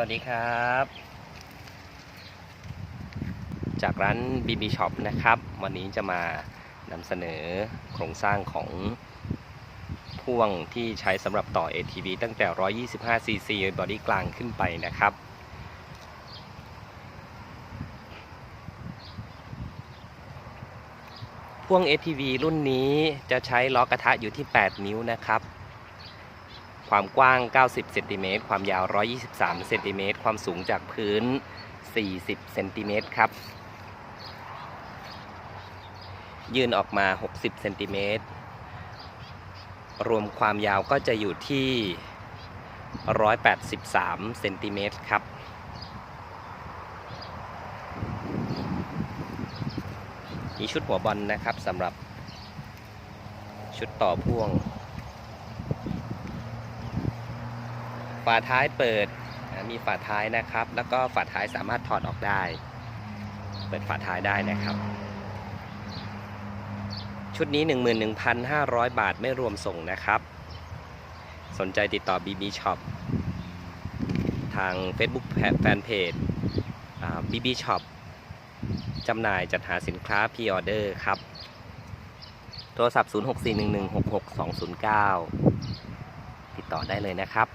วัสดีครับ จากร้าน BB Shop นะครับ วันนี้จะมานำเสนอโครงสร้างของพ่วงที่ใช้สำหรับต่อ ATV ตั้งแต่ 125cc บอดี้กลางขึ้นไปนะครับ พ่วง ATV รุ่นนี้จะใช้ล้อกระทะอยู่ที่ 8 นิ้วนะครับ ความกว้าง 90 เซนติเมตร ความยาว 123 เซนติเมตร ความสูงจากพื้น 40 เซนติเมตรครับ ยื่นออกมา 60 เซนติเมตร รวมความยาวก็จะอยู่ที่ 183 เซนติเมตรครับมีชุดหัวบอลนะครับสำหรับชุดต่อพ่วง ฝาท้ายเปิดมีฝาท้ายนะครับ แล้วก็ฝาท้ายสามารถถอดออกได้ เปิดฝาท้ายได้นะครับ ชุดนี้ 11,500 บาทไม่รวมส่งนะครับ สนใจติดต่อ BB Shop ทาง Facebook แฟนเพจอ่า BB Shop จำหน่ายจัดหาสินค้า P Order ครับ โทรศัพท์ 0641166209 ติดต่อได้เลยนะครับ